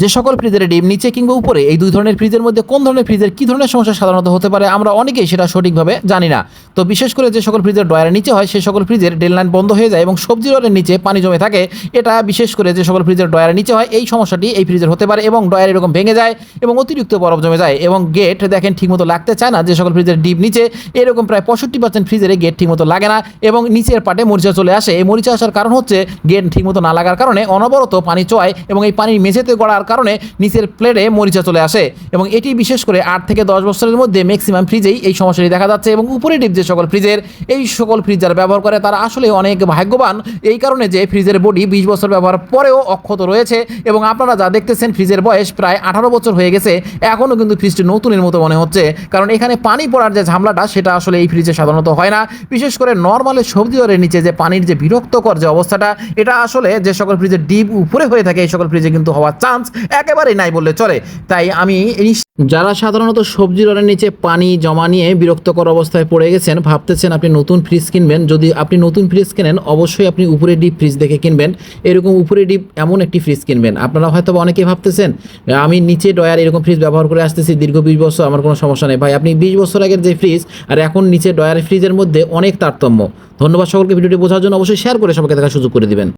যে সকল ফ্রিজের ডিম নিচে কিংবা উপরে, এই দুই ধরনের ফ্রিজের মধ্যে কোন ধরনের ফ্রিজের কি ধরনের সমস্যা সাধারণত হতে পারে আমরা অনেকেই সেটা সঠিকভাবে জানি না। তো বিশেষ করে যে সকল ফ্রিজের ডয়ারের নিচে হয় সেই সকল ফ্রিজের ডেল লাইন বন্ধ হয়ে যায় এবং সবজি রডের নিচে পানি জমে থাকে। এটা বিশেষ করে যে সকল ফ্রিজের ডয়ারের নিচে হয়, এই সমস্যাটি এই ফ্রিজের হতে পারে এবং ডয়ার এরকম ভেঙে যায় এবং অতিরিক্ত বরফ জমে যায় এবং গেট দেখেন ঠিকমতো লাগতে চায় না। যে সকল ফ্রিজের ডিপ নিচে, এরকম প্রায় পঁয়ষট্টি পার্সেন্ট ফ্রিজের গেট ঠিকমতো লাগে না এবং নিচের পাটে মরিচা চলে আসে। এই মরিচা আসার কারণ হচ্ছে গেট ঠিকমতো না লাগার কারণে অনবরত পানি চয় এবং এই পানির মেঝেতে গড়ার কারণে নিচের প্লেটে মরিচা চলে আসে এবং এটি বিশেষ করে আট থেকে দশ বছরের মধ্যে ম্যাক্সিমাম ফ্রিজেই এই সমস্যাটি দেখা যাচ্ছে এবং উপরে ডিপ যে সকল ফ্রিজের এই সকল ফ্রিজ যারা ব্যবহার করে তারা আসলে অনেক ভাগ্যবান। এই কারণে যে ফ্রিজের বডি বিশ বছর ব্যবহার পরেও অক্ষত রয়েছে এবং আপনারা যা দেখতেছেন ফ্রিজের বয়স প্রায় আঠারো বছর হয়ে গেছে এখনও কিন্তু ফ্রিজটি নতুনের মতো মনে হচ্ছে। কারণ এখানে পানি পড়ার যে ঝামলাটা সেটা আসলে এই ফ্রিজে সাধারণত হয় না। বিশেষ করে নর্মালে সবজি দরের নিচে যে পানির যে বিরক্তকর যে অবস্থাটা, এটা আসলে যে সকল ফ্রিজের ডিপ উপরে হয়ে থাকে, এই সকল ফ্রিজে কিন্তু হওয়ার চান্স একেবারেই নাই বললে চলে। তাই আমি যারা সাধারণত সবজি রনের নিচে পানি জমা নিয়ে বিরক্তকর অবস্থায় পড়ে গেছেন, ভাবতেছেন আপনি নতুন ফ্রিজ কিনবেন। যদি আপনি নতুন ফ্রিজ কেনেন, অবশ্যই আপনি উপরে ডিপ ফ্রিজ দেখে কিনবেন। এরকম উপরে ডিপ এমন একটি ফ্রিজ কিনবেন। আপনারা হয়তো অনেকেই ভাবতেছেন, আমি নিচে ডয়ার এরকম ফ্রিজ ব্যবহার করে আসতেছি, দীর্ঘ বিশ বছর, আমার কোনো সমস্যা নেই। ভাই, আপনি বিশ বছর আগের যে ফ্রিজ, আর এখন নিচে ডয়ার ফ্রিজের মধ্যে অনেক তারতম্য। ধন্যবাদ সকলকে ভিডিওটি বোঝার জন্য। অবশ্যই শেয়ার করে সবাইকে দেখার সুযোগ করে দিবেন।